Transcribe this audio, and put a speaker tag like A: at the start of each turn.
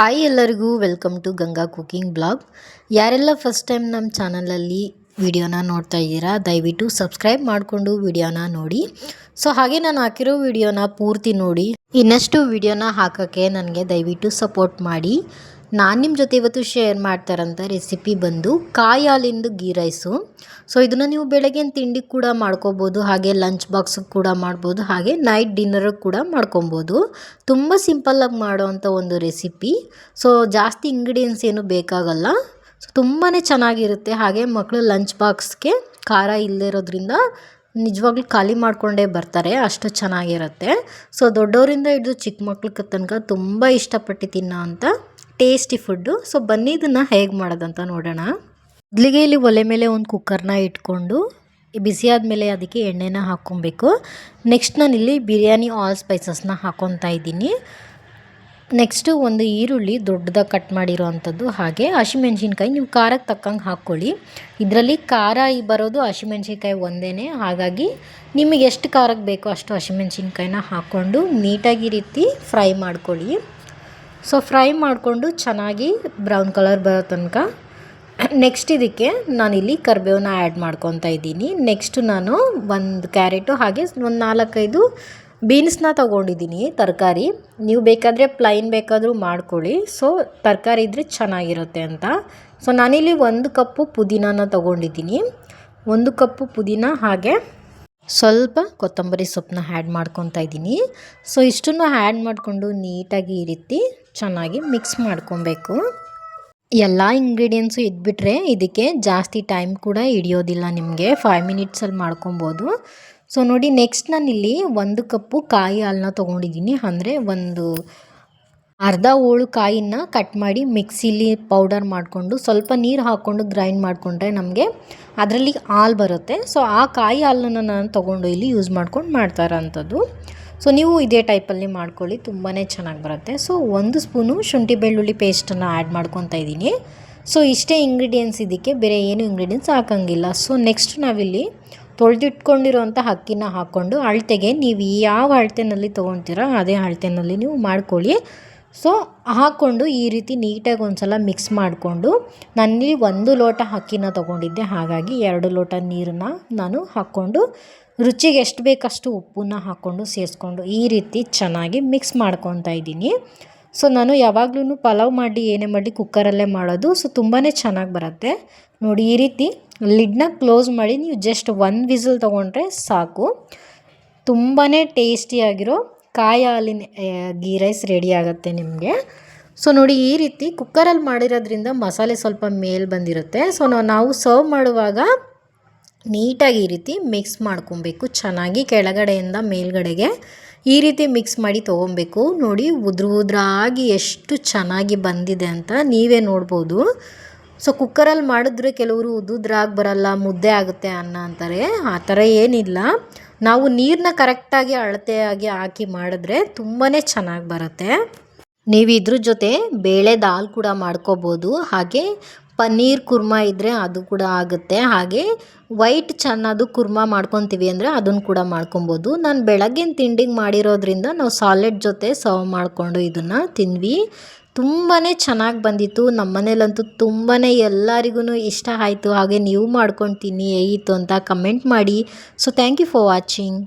A: Hi ಎಲ್ಲರಿಗೂ welcome to Ganga cooking blog ಯಾರೆಲ್ಲ first time ನಮ್ಮ ಚಾನಲಲ್ಲಿ ವಿಡಿಯೋನ ನೋಡ್ತಾ ಇದ್ದೀರಾ, ದಯವಿಟ್ಟು ಸಬ್ಸ್ಕ್ರೈಬ್ ಮಾಡಿಕೊಂಡು ವಿಡಿಯೋನ ನೋಡಿ. ಸೊ ಹಾಗೆ ನಾನು ಹಾಕಿರೋ ವಿಡಿಯೋನ ಪೂರ್ತಿ ನೋಡಿ. ಇನ್ನಷ್ಟು ವಿಡಿಯೋನ ಹಾಕೋಕ್ಕೆ ನನಗೆ ದಯವಿಟ್ಟು ಸಪೋರ್ಟ್ ಮಾಡಿ. ನಾನು ನಿಮ್ಮ ಜೊತೆ ಇವತ್ತು ಶೇರ್ ಮಾಡ್ತಾರಂಥ ರೆಸಿಪಿ ಬಂದು ಕಾಯಿ ಹಾಲಿಂದು ಗೀ ರೈಸು. ಸೊ ಇದನ್ನು ನೀವು ಬೆಳಗಿನ ತಿಂಡಿ ಕೂಡ ಮಾಡ್ಕೋಬೋದು, ಹಾಗೆ ಲಂಚ್ ಬಾಕ್ಸಿಗೆ ಕೂಡ ಮಾಡ್ಬೋದು, ಹಾಗೆ ನೈಟ್ ಡಿನ್ನರಿಗೆ ಕೂಡ ಮಾಡ್ಕೊಬೋದು. ತುಂಬ ಸಿಂಪಲ್ಲಾಗಿ ಮಾಡೋವಂಥ ಒಂದು ರೆಸಿಪಿ ಸೊ ಜಾಸ್ತಿ ಇಂಗ್ರೀಡಿಯೆಂಟ್ಸ್ ಏನು ಬೇಕಾಗಲ್ಲ. ಸೊ ತುಂಬಾ ಚೆನ್ನಾಗಿರುತ್ತೆ. ಹಾಗೆ ಮಕ್ಕಳು ಲಂಚ್ ಬಾಕ್ಸ್ಗೆ ಖಾರ ಇಲ್ಲದಿರೋದ್ರಿಂದ ನಿಜವಾಗ್ಲೂ ಖಾಲಿ ಮಾಡಿಕೊಂಡೇ ಬರ್ತಾರೆ. ಅಷ್ಟು ಚೆನ್ನಾಗಿರುತ್ತೆ. ಸೊ ದೊಡ್ಡವರಿಂದ ಹಿಡಿದು ಚಿಕ್ಕ ಮಕ್ಳಿಗೆ ತನಕ ತುಂಬ ಇಷ್ಟಪಟ್ಟು ತಿನ್ನೋ ಅಂಥ ಟೇಸ್ಟಿ ಫುಡ್ಡು ಸೊ ಬನ್ನಿ, ಇದನ್ನು ಹೇಗೆ ಮಾಡೋದಂತ ನೋಡೋಣ. ಮೊದಲಿಗೆ ಇಲ್ಲಿ ಒಲೆ ಮೇಲೆ ಒಂದು ಕುಕ್ಕರ್ನ ಇಟ್ಕೊಂಡು ಬಿಸಿ ಆದಮೇಲೆ ಅದಕ್ಕೆ ಎಣ್ಣೆನ ಹಾಕ್ಕೊಬೇಕು. ನೆಕ್ಸ್ಟ್ ನಾನು ಇಲ್ಲಿ ಬಿರಿಯಾನಿ ಆಲ್ ಸ್ಪೈಸಸ್ನ ಹಾಕ್ಕೊತಾ ಇದ್ದೀನಿ. ನೆಕ್ಸ್ಟು ಒಂದು ಈರುಳ್ಳಿ ದೊಡ್ಡದಾಗಿ ಕಟ್ ಮಾಡಿರೋ ಅಂಥದ್ದು ಹಾಗೆ. ಹಸಿಮೆಣ್ಸಿನ್ಕಾಯಿ ನೀವು ಖಾರಕ್ಕೆ ತಕ್ಕಂಗೆ ಹಾಕ್ಕೊಳ್ಳಿ. ಇದರಲ್ಲಿ ಖಾರ ಬರೋದು ಹಸಿಮೆಣ್ಸಿನ್ಕಾಯಿ ಒಂದೇ ಹಾಗಾಗಿ ನಿಮಗೆ ಎಷ್ಟು ಖಾರಕ್ಕೆ ಬೇಕೋ ಅಷ್ಟು ಹಸಿಮೆಣ್ಸಿನ್ಕಾಯಿನ ಹಾಕ್ಕೊಂಡು ನೀಟಾಗಿ ರೀತಿ ಫ್ರೈ ಮಾಡ್ಕೊಳ್ಳಿ. ಸೊ ಫ್ರೈ ಮಾಡಿಕೊಂಡು ಚೆನ್ನಾಗಿ ಬ್ರೌನ್ ಕಲರ್ ಬರೋ ತನಕ. ನೆಕ್ಸ್ಟ್ ಇದಕ್ಕೆ ನಾನಿಲ್ಲಿ ಕರಿಬೇವನ್ನ ಆ್ಯಡ್ ಮಾಡ್ಕೊತಾ ಇದ್ದೀನಿ. ನೆಕ್ಸ್ಟ್ ನಾನು ಒಂದು ಕ್ಯಾರೆಟು ಹಾಗೆ ಒಂದು ನಾಲ್ಕೈದು ಬೀನ್ಸ್ನ ತೊಗೊಂಡಿದ್ದೀನಿ ತರಕಾರಿ. ನೀವು ಬೇಕಾದರೆ ಪ್ಲೈನ್ ಬೇಕಾದರೂ ಮಾಡ್ಕೊಳ್ಳಿ. ಸೊ ತರಕಾರಿ ಇದ್ದರೆ ಚೆನ್ನಾಗಿರುತ್ತೆ ಅಂತ. ಸೊ ನಾನಿಲ್ಲಿ ಒಂದು ಕಪ್ಪು ಪುದೀನಾನ ತೊಗೊಂಡಿದ್ದೀನಿ. ಒಂದು ಕಪ್ಪು ಪುದೀನ ಹಾಗೆ ಸ್ವಲ್ಪ ಕೊತ್ತಂಬರಿ ಸೊಪ್ಪನ್ನ ಆ್ಯಡ್ ಮಾಡ್ಕೊತಾ ಇದ್ದೀನಿ. ಸೊ ಇಷ್ಟನ್ನು ಆ್ಯಡ್ ಮಾಡಿಕೊಂಡು ನೀಟಾಗಿ ಈ ಚೆನ್ನಾಗಿ ಮಿಕ್ಸ್ ಮಾಡ್ಕೊಬೇಕು. ಎಲ್ಲ ಇಂಗ್ರೀಡಿಯೆಂಟ್ಸು ಇದ್ಬಿಟ್ರೆ ಇದಕ್ಕೆ ಜಾಸ್ತಿ ಟೈಮ್ ಕೂಡ ಹಿಡಿಯೋದಿಲ್ಲ ನಿಮಗೆ. ಫೈವ್ ಮಿನಿಟ್ಸಲ್ಲಿ ಮಾಡ್ಕೊಬೋದು. ಸೊ ನೋಡಿ ನೆಕ್ಸ್ಟ್ ನಾನಿಲ್ಲಿ ಒಂದು ಕಪ್ಪು ಕಾಯಿ ಹಾಲನ್ನ ತೊಗೊಂಡಿದ್ದೀನಿ. ಅಂದರೆ ಒಂದು ಅರ್ಧ ಹೋಳು ಕಾಯಿನ ಕಟ್ ಮಾಡಿ ಮಿಕ್ಸಿಲಿ ಪೌಡರ್ ಮಾಡಿಕೊಂಡು ಸ್ವಲ್ಪ ನೀರು ಹಾಕ್ಕೊಂಡು ಗ್ರೈಂಡ್ ಮಾಡಿಕೊಂಡ್ರೆ ನಮಗೆ ಅದರಲ್ಲಿ ಹಾಲು ಬರುತ್ತೆ. ಸೊ ಆ ಕಾಯಿ ಹಾಲನ್ನು ನಾನು ತೊಗೊಂಡು ಇಲ್ಲಿ ಯೂಸ್ ಮಾಡ್ಕೊಂಡು ಮಾಡ್ತಾ ಇರೋಂಥದ್ದು ಸೊ ನೀವು ಇದೇ ಟೈಪಲ್ಲಿ ಮಾಡ್ಕೊಳ್ಳಿ ತುಂಬಾ ಚೆನ್ನಾಗಿ ಬರುತ್ತೆ. ಸೊ ಒಂದು ಸ್ಪೂನು ಶುಂಠಿ ಬೆಳ್ಳುಳ್ಳಿ ಪೇಸ್ಟನ್ನು ಆ್ಯಡ್ ಮಾಡ್ಕೊತಾ ಇದ್ದೀನಿ. ಸೊ ಇಷ್ಟೇ ಇಂಗ್ರೀಡಿಯೆಂಟ್ಸ್ ಇದಕ್ಕೆ ಬೇರೆ ಏನು ಇಂಗ್ರೀಡಿಯೆಂಟ್ಸ್ ಹಾಕೋಂಗಿಲ್ಲ. ಸೊ ನೆಕ್ಸ್ಟ್ ನಾವಿಲ್ಲಿ ತೊಳೆದಿಟ್ಕೊಂಡಿರೋಂಥ ಅಕ್ಕಿನ ಹಾಕ್ಕೊಂಡು ಅಳತೆಗೆ ನೀವು ಯಾವ ಅಳತೆನಲ್ಲಿ ತೊಗೊತೀರೋ ಅದೇ ಅಳತೆನಲ್ಲಿ ನೀವು ಮಾಡ್ಕೊಳ್ಳಿ. ಸೊ ಹಾಕ್ಕೊಂಡು ಈ ರೀತಿ ನೀಟಾಗಿ ಒಂದು ಸಲ ಮಿಕ್ಸ್ ಮಾಡಿಕೊಂಡು ನಾನಿಲ್ಲಿ ಒಂದು ಲೋಟ ಅಕ್ಕಿನ ತೊಗೊಂಡಿದ್ದೆ. ಹಾಗಾಗಿ ಎರಡು ಲೋಟ ನೀರನ್ನ ನಾನು ಹಾಕ್ಕೊಂಡು ರುಚಿಗೆ ಎಷ್ಟು ಬೇಕಷ್ಟು ಉಪ್ಪನ್ನ ಹಾಕ್ಕೊಂಡು ಸೇರಿಸ್ಕೊಂಡು ಈ ರೀತಿ ಚೆನ್ನಾಗಿ ಮಿಕ್ಸ್ ಮಾಡ್ಕೊತಾ ಇದ್ದೀನಿ. ಸೊ ನಾನು ಯಾವಾಗಲೂ ಪಲಾವ್ ಮಾಡಿ, ಏನೇ ಮಾಡಿ ಕುಕ್ಕರಲ್ಲೇ ಮಾಡೋದು ಸೊ ತುಂಬಾ ಚೆನ್ನಾಗಿ ಬರುತ್ತೆ. ನೋಡಿ, ಈ ರೀತಿ ಲಿಡ್ನ ಕ್ಲೋಸ್ ಮಾಡಿ ನೀವು ಜಸ್ಟ್ ಒಂದು ವಿಸಲ್ ತೊಗೊಂಡ್ರೆ ಸಾಕು. ತುಂಬಾ ಟೇಸ್ಟಿಯಾಗಿರೋ ಕಾಯಿ ಹಾಲಿನ ಗೀ ರೈಸ್ ರೆಡಿ ಆಗುತ್ತೆ ನಿಮಗೆ. ಸೊ ನೋಡಿ, ಈ ರೀತಿ ಕುಕ್ಕರಲ್ಲಿ ಮಾಡಿರೋದ್ರಿಂದ ಮಸಾಲೆ ಸ್ವಲ್ಪ ಮೇಲೆ ಬಂದಿರುತ್ತೆ. ಸೊ ನಾವು ಸರ್ವ್ ಮಾಡುವಾಗ ನೀಟಾಗಿ ಈ ರೀತಿ ಮಿಕ್ಸ್ ಮಾಡ್ಕೊಬೇಕು. ಚೆನ್ನಾಗಿ ಕೆಳಗಡೆಯಿಂದ ಮೇಲ್ಗಡೆಗೆ ಈ ರೀತಿ ಮಿಕ್ಸ್ ಮಾಡಿ ತೊಗೊಬೇಕು. ನೋಡಿ, ಉದ್ರ ಉದ್ರಾಗಿ ಎಷ್ಟು ಚೆನ್ನಾಗಿ ಬಂದಿದೆ ಅಂತ ನೀವೇ ನೋಡ್ಬೋದು. ಸೊ, ಕುಕ್ಕರಲ್ಲಿ ಮಾಡಿದ್ರೆ ಕೆಲವರು ಉದುದ್ರಾಗಿ ಬರಲ್ಲ, ಮುದ್ದೆ ಆಗುತ್ತೆ ಅನ್ನ ಅಂತಾರೆ. ಆ ಥರ ಏನಿಲ್ಲ. ನಾವು ನೀರನ್ನ ಕರೆಕ್ಟಾಗಿ ಅಳತೆಯಾಗಿ ಹಾಕಿ ಮಾಡಿದ್ರೆ ತುಂಬಾ ಚೆನ್ನಾಗಿ ಬರುತ್ತೆ. ನೀವು ಇದ್ರ ಜೊತೆ ಬೇಳೆ ದಾಲ್ ಕೂಡ ಮಾಡ್ಕೋಬೋದು. ಹಾಗೆ ಪನ್ನೀರ್ ಕುರ್ಮಾ ಇದ್ದರೆ ಅದು ಕೂಡ ಆಗುತ್ತೆ. ಹಾಗೆ ವೈಟ್ ಚೆನ್ನಾದು ಕುರ್ಮಾ ಮಾಡ್ಕೊತೀವಿ ಅಂದರೆ ಅದನ್ನು ಕೂಡ ಮಾಡ್ಕೊಬೋದು. ನಾನು ಬೆಳಗ್ಗಿನ ತಿಂಡಿಗೆ ಮಾಡಿರೋದ್ರಿಂದ ನಾವು ಸಾಲೆಡ್ ಜೊತೆ ಸರ್ವ್ ಮಾಡಿಕೊಂಡು ಇದನ್ನು ತಿಂದ್ವಿ. ತುಂಬಾ ಚೆನ್ನಾಗಿ ಬಂದಿತ್ತು. ನಮ್ಮ ಮನೇಲಂತೂ ತುಂಬಾ ಎಲ್ಲರಿಗೂ ಇಷ್ಟ ಆಯಿತು. ಹಾಗೆ ನೀವು ಮಾಡ್ಕೊಂಡು ತಿನ್ನಿ ಹೇಗಿತ್ತು ಅಂತ ಕಮೆಂಟ್ ಮಾಡಿ. So thank you for watching